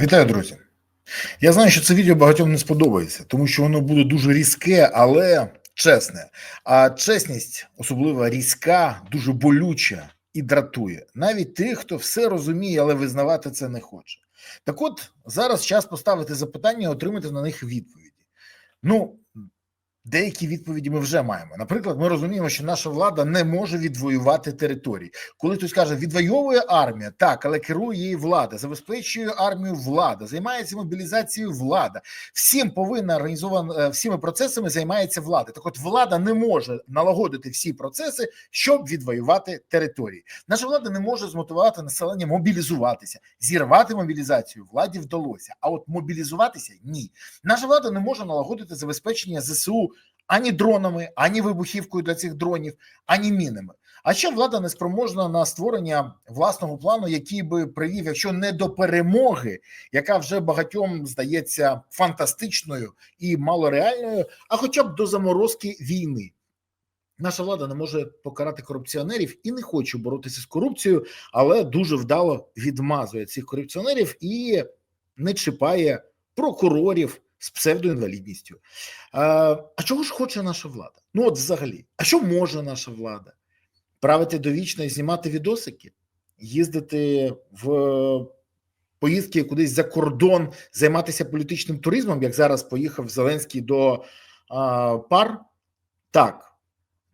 Вітаю, друзі. Я знаю, що це відео багатьом не сподобається, тому що воно буде дуже різке, але чесне. А чесність, особливо різка, дуже болюча і дратує. Навіть тих, хто все розуміє, але визнавати це не хоче. Так от зараз час поставити запитання і отримати на них відповіді. Ну, деякі відповіді ми вже маємо. Наприклад, ми розуміємо, що наша влада не може відвоювати території. Коли хтось каже, відвоює армія, так, але керує її влада, забезпечує армію влада, займається мобілізацією влада. Всім повинна організована е, всіми процесами займається влада. Так, от влада не може налагодити всі процеси, щоб відвоювати території. Наша влада не може змотивувати населення мобілізуватися, зірвати мобілізацію. Владі вдалося. А от мобілізуватися ні. Наша влада не може налагодити забезпечення ЗСУ ані дронами, ані вибухівкою для цих дронів, ані мінами. А ще влада не спроможна на створення власного плану, який би привів, якщо не до перемоги, яка вже багатьом здається фантастичною і малореальною, а хоча б до заморозки війни. Наша влада не може покарати корупціонерів і не хоче боротися з корупцією, але дуже вдало відмазує цих корупціонерів і не чіпає прокурорів з псевдоінвалідністю. А, а чого ж хоче наша влада? Ну, от взагалі, а що може наша влада? Правити довічно і знімати відосики, їздити в поїздки кудись за кордон, займатися політичним туризмом, як зараз поїхав Зеленський до а, пар? Так,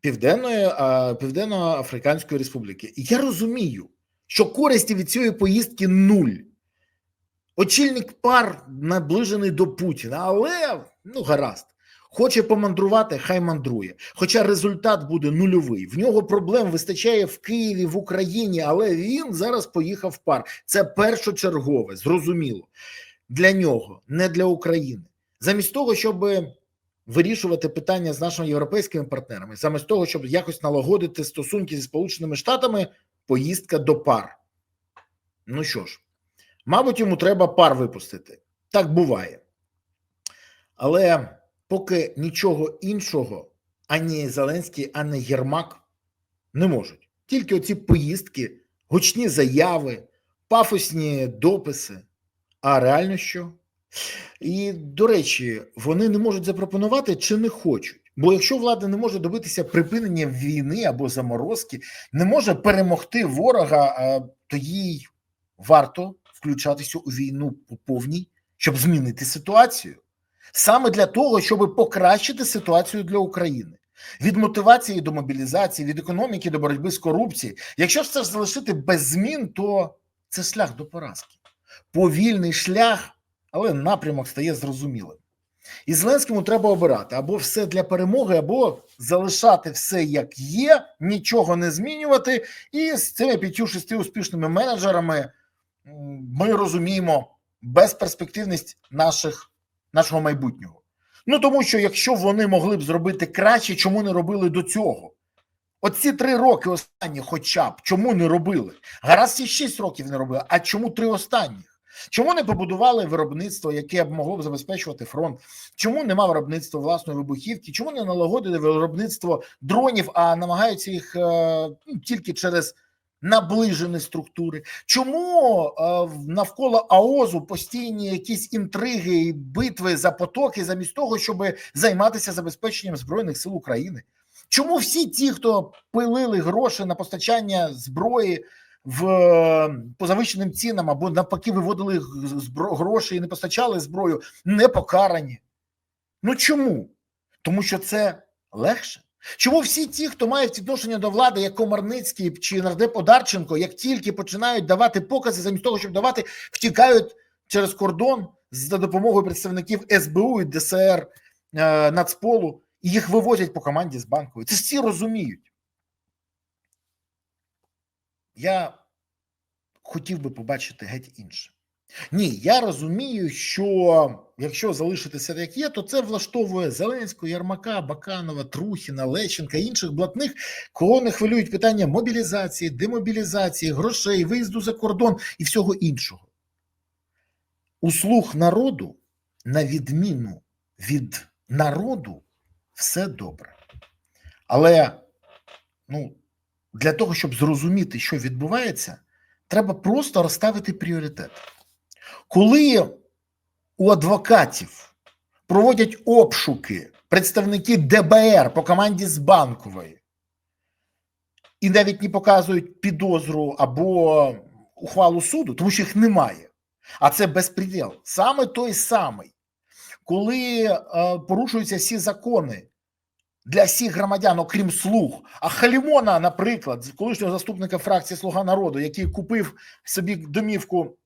Південної а, Південно-Африканської Республіки. І я розумію, що користі від цієї поїздки нуль. Очільник пар наближений до Путіна, але ну гаразд. Хоче помандрувати, хай мандрує. Хоча результат буде нульовий. В нього проблем вистачає в Києві, в Україні, але він зараз поїхав в пар. Це першочергове, зрозуміло. Для нього, не для України. Замість того, щоб вирішувати питання з нашими європейськими партнерами, замість того, щоб якось налагодити стосунки зі Сполученими Штатами, поїздка до пар. Ну що ж. Мабуть, йому треба пар випустити. Так буває. Але поки нічого іншого ані Зеленський, ані Єрмак не можуть. Тільки оці поїздки, гучні заяви, пафосні дописи. А реально що? І, до речі, вони не можуть запропонувати чи не хочуть. Бо якщо влада не може добитися припинення війни або заморозки, не може перемогти ворога, то їй варто включатися у війну по повній, щоб змінити ситуацію, саме для того, щоб покращити ситуацію для України. Від мотивації до мобілізації, від економіки до боротьби з корупцією. Якщо ж це залишити без змін, то це шлях до поразки. Повільний шлях, але напрямок стає зрозумілим. І Зеленському треба обирати або все для перемоги, або залишати все як є, нічого не змінювати, і з цими п'ятью-шести успішними менеджерами ми розуміємо безперспективність наших, нашого майбутнього. Ну тому що якщо вони могли б зробити краще, чому не робили до цього? Оці три роки останні, хоча б чому не робили? Гаразд ці шість років не робили. А чому три останніх? Чому не побудували виробництво, яке б могло б забезпечувати фронт? Чому нема виробництва власної вибухівки? Чому не налагодили виробництво дронів, а намагаються їх е, ну, тільки через наближені структури. Чому е, навколо АОЗу постійні якісь інтриги і битви за потоки, замість того, щоб займатися забезпеченням збройних сил України? Чому всі ті, хто пилили гроші на постачання зброї в по завищеним цінам або навпаки виводили гроші і не постачали зброю, не покарані? Ну чому? Тому що це легше. Чому всі ті, хто мають відношення до влади, як Комарницький чи нардеп Одарченко, як тільки починають давати покази, замість того, щоб давати, втікають через кордон за допомогою представників СБУ і ДСР е, Нацполу, і їх вивозять по команді з банкою. Це всі розуміють. Я хотів би побачити геть інше. Ні, я розумію, що якщо залишитися як є, то це влаштовує Зеленського, Ярмака, Баканова, Трухіна, Лещенка інших блатних, кого не хвилюють питання мобілізації, демобілізації, грошей, виїзду за кордон і всього іншого. У слух народу, на відміну від народу, все добре. Але ну, для того, щоб зрозуміти, що відбувається, треба просто розставити пріоритет. Коли у адвокатів проводять обшуки представники ДБР по команді з банкової і навіть не показують підозру або ухвалу суду, тому що їх немає. А це безпреділ. Саме той самий, коли е, порушуються всі закони для всіх громадян, окрім слуг. А Халімона, наприклад, колишнього заступника фракції Слуга народу, який купив собі домівку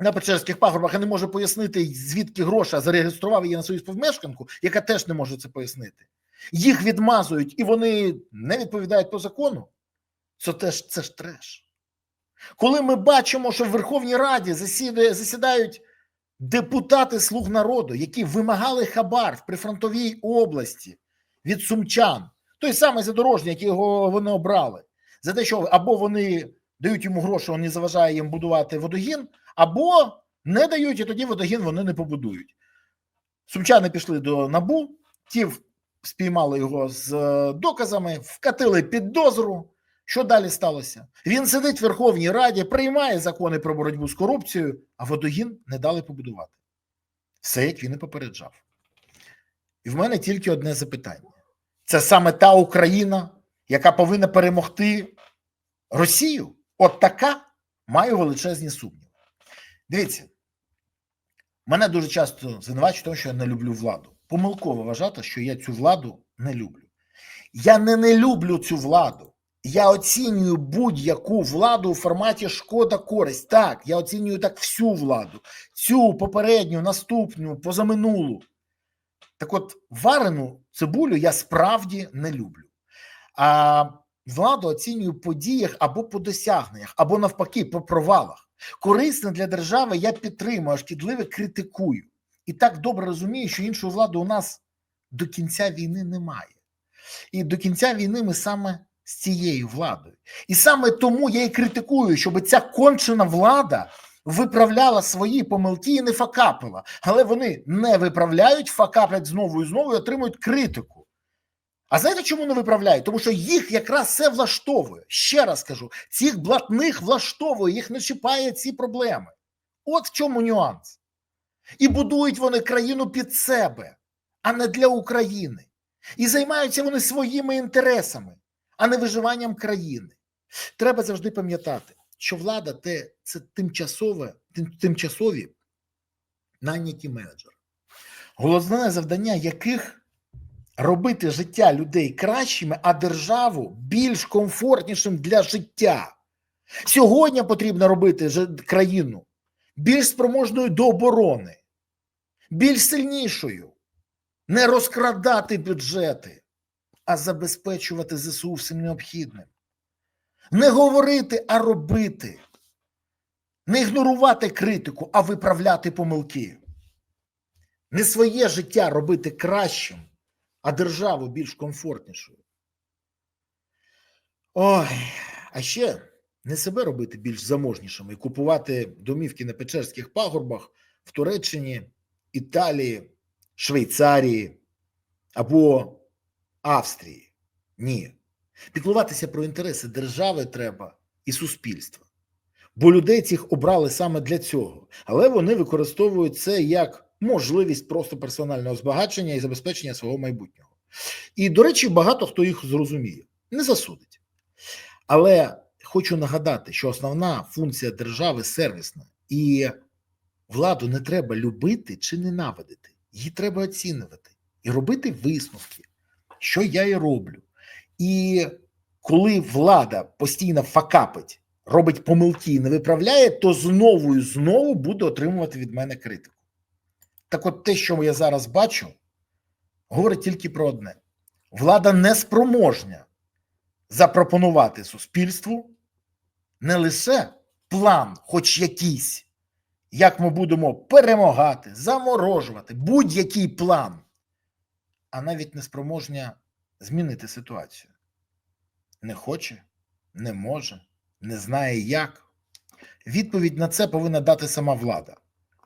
на Печерських пагорбах і не може пояснити, звідки гроші, а зареєстрував її на свою співмешканку, яка теж не може це пояснити. Їх відмазують і вони не відповідають по закону. Це теж це ж треш. Коли ми бачимо, що в Верховній Раді засідають депутати Слуг народу, які вимагали хабар в прифронтовій області від сумчан, той самий задорожній, який його вони обрали, за те, що або вони дають йому гроші, він не заважає їм будувати водогін, або не дають, і тоді водогін вони не побудують. Сумчани пішли до набу, ті спіймали його з е, доказами, вкатили підозру. Що далі сталося? Він сидить в Верховній Раді, приймає закони про боротьбу з корупцією, а водогін не дали побудувати. Все, як він і попереджав. І в мене тільки одне запитання: це саме та Україна, яка повинна перемогти Росію? От така маю величезні сумніви. Дивіться, мене дуже часто звинувачують, тому, що я не люблю владу. Помилково вважати, що я цю владу не люблю. Я не не люблю цю владу. Я оцінюю будь-яку владу у форматі шкода користь. Так, я оцінюю так всю владу, цю попередню, наступну, позаминулу. Так от, варену цибулю я справді не люблю. А владу оцінюю по діях або по досягненнях, або навпаки, по провалах. Корисне для держави я підтримую, а шкідливе критикую. І так добре розумію, що іншої влади у нас до кінця війни немає. І до кінця війни ми саме з цією владою. І саме тому я і критикую, щоб ця кончена влада виправляла свої помилки і не факапила. Але вони не виправляють, факаплять знову і знову і отримують критику. А знаєте, чому не виправляють? Тому що їх якраз все влаштовує. Ще раз кажу: цих блатних влаштовує, їх не чіпає ці проблеми. От в чому нюанс. І будують вони країну під себе, а не для України. І займаються вони своїми інтересами, а не виживанням країни. Треба завжди пам'ятати, що влада те, це тимчасове, тим, тимчасові найняті менеджери, головне завдання яких робити життя людей кращими, а державу більш комфортнішим для життя. Сьогодні потрібно робити країну більш спроможною до оборони, більш сильнішою, не розкрадати бюджети, а забезпечувати ЗСУ всім необхідним. Не говорити, а робити. Не ігнорувати критику, а виправляти помилки. Не своє життя робити кращим, а державу більш комфортнішою. Ой, а ще не себе робити більш заможнішими і купувати домівки на Печерських пагорбах в Туреччині, Італії, Швейцарії або Австрії. Ні. Піклуватися про інтереси держави треба і суспільства. Бо людей цих обрали саме для цього, але вони використовують це як можливість просто персонального збагачення і забезпечення свого майбутнього. І, до речі, багато хто їх зрозуміє, не засудить. Але хочу нагадати, що основна функція держави сервісна, і владу не треба любити чи ненавидити. Її треба оцінювати і робити висновки, що я і роблю. І коли влада постійно факапить, робить помилки і не виправляє, то знову і знову буде отримувати від мене критику. Так от те, що я зараз бачу, говорить тільки про одне: влада не спроможня запропонувати суспільству не лише план, хоч якийсь, як ми будемо перемагати, заморожувати будь-який план, а навіть не спроможня змінити ситуацію. Не хоче, не може, не знає як. Відповідь на це повинна дати сама влада.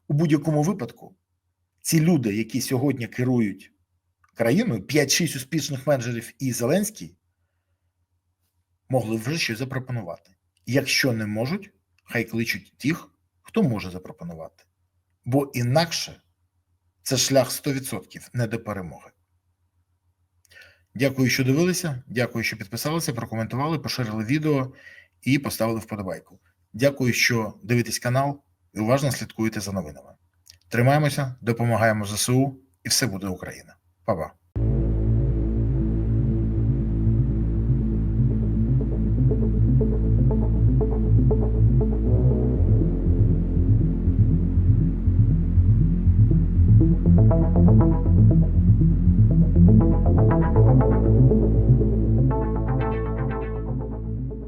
У будь-якому випадку ці люди, які сьогодні керують країною, 5-6 успішних менеджерів і Зеленський, могли вже щось запропонувати. Якщо не можуть, хай кличуть тих, хто може запропонувати. бо інакше це шлях 100% не до перемоги. Дякую, що дивилися. Дякую, що підписалися, прокоментували, поширили відео і поставили вподобайку. Дякую, що дивитесь канал і уважно слідкуєте за новинами. Тримаємося, допомагаємо ЗСУ, і все буде Україна. Па-па.